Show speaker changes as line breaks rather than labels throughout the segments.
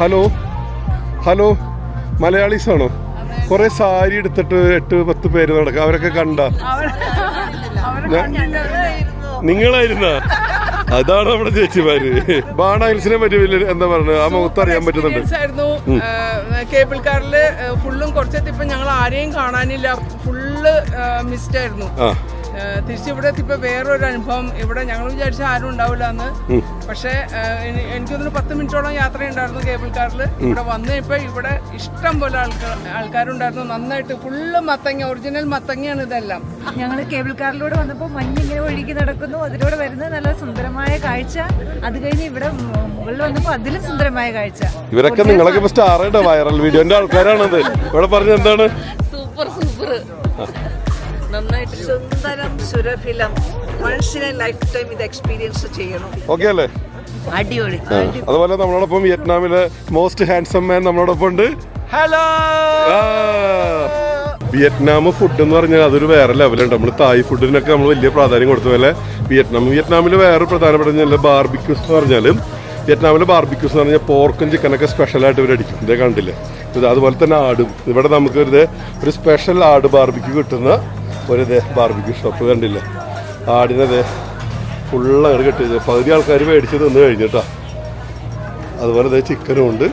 Hello. Hello. Malayalees ആണോ കുറെ സാരി എടുത്തിട്ട് എട്ട് പത്ത് പേര് നടക്കുക അവരൊക്കെ കണ്ട? നിങ്ങളായിരുന്ന? അതാണ് നമ്മുടെ ചേച്ചിമാര്. ബാണായിൽസിനെ പറ്റി വലിയ എന്താ പറയുക ആ മുഖത്ത് അറിയാൻ പറ്റുന്നുണ്ട്.
കേബിൾ കാറിൽ ഫുള്ളും കുറച്ചെത്തിപ്പോ ഞങ്ങൾ ആരെയും കാണാനില്ല. ഫുള്ള് മിസ്ഡ് ആയിരുന്നു. തിരിച്ചിവിടെ ഇപ്പൊ വേറൊരു അനുഭവം. ഇവിടെ ഞങ്ങൾ വിചാരിച്ച ആരും ഉണ്ടാവില്ല എന്ന് പക്ഷെ എനിക്കൊന്ന് പത്ത് മിനിറ്റോളം യാത്ര ഉണ്ടായിരുന്നു കേബിൾ കാറിൽ ഇവിടെ വന്ന് ഇപ്പൊ ഇവിടെ ഇഷ്ടം പോലെ ആൾക്കാർ ആൾക്കാരുണ്ടായിരുന്നു. നന്നായിട്ട് ഫുള്ള് മത്തങ്ങ ഒറിജിനൽ മത്തങ്ങയാണ് ഇതെല്ലാം.
ഞങ്ങൾ കേബിൾ കാറിലൂടെ വന്നപ്പോൾ മഞ്ഞിങ്ങനെ ഒഴുകി നടക്കുന്നു. അതിലൂടെ വരുന്നത് നല്ല സുന്ദരമായ കാഴ്ച. അത് കഴിഞ്ഞ് ഇവിടെ മുകളിൽ വന്നപ്പോൾ അതിലും സുന്ദരമായ കാഴ്ച.
ഇവരൊക്കെ നിങ്ങളൊക്കെ ആയിട്ട് വൈറൽ വീഡിയോന്റെ ആൾക്കാരാണത്. ഇവിടെ പറഞ്ഞ എന്താണ്?
Super super. നന്നായിട്ട് സുന്ദരം സുരഭിലം മനുഷ്യനെ ലൈഫ് ടൈം ഇത് എക്സ്പീരിയൻസ് ചെയ്യണം.
ഓക്കെ അല്ലേ?
അടിപൊളി.
അതുപോലെ നമ്മളോടൊപ്പം വിയറ്റ്നാമിലെ മോസ്റ്റ് ഹാൻഡ്സം മാൻ നമ്മളോടൊപ്പം ഉണ്ട് ഹലോ വിയറ്റ്നാം ഫുഡ് എന്ന് പറഞ്ഞാൽ അതൊരു വേറെ ലെവലുണ്ട് നമ്മൾ തായ് ഫുഡിനൊക്കെ നമ്മൾ വലിയ പ്രാധാന്യം കൊടുത്ത പോലെ വിയറ്റ്നാം വിയറ്റ്നാമിൽ വേറെ പ്രധാനപ്പെട്ട ബാർബിക്യൂസ് എന്ന് പറഞ്ഞാലും വിയറ്റ്നാമിലെ ബാർബിക്യൂസ് എന്ന് പറഞ്ഞാൽ പോർക്കും ചിക്കനൊക്കെ സ്പെഷ്യലായിട്ട് ഇവർ അടിക്കും. ഇതേ കണ്ടില്ലേ? ഇത് അതുപോലെ തന്നെ ആടും. ഇവിടെ നമുക്ക് ഒരു ഒരു സ്പെഷ്യൽ ആട് ബാർബിക്യൂ കിട്ടുന്ന ഒരു ബാർബിക്യൂ ഷോപ്പ് കണ്ടില്ലേ. ആടിനെ ഫുള്ള് കെട്ടി കെട്ടിയത് പകുതി ആൾക്കാർ മേടിച്ച് നിന്ന് കഴിഞ്ഞിട്ടാ അതുപോലെ ദേ ചിക്കനും ഉണ്ട്.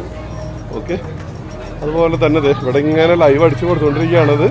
ഓക്കെ അതുപോലെ തന്നെ ദേ ഇവിടെ ഇങ്ങനെ ലൈവ് അടിച്ചു കൊടുത്തുകൊണ്ടിരിക്കുകയാണത്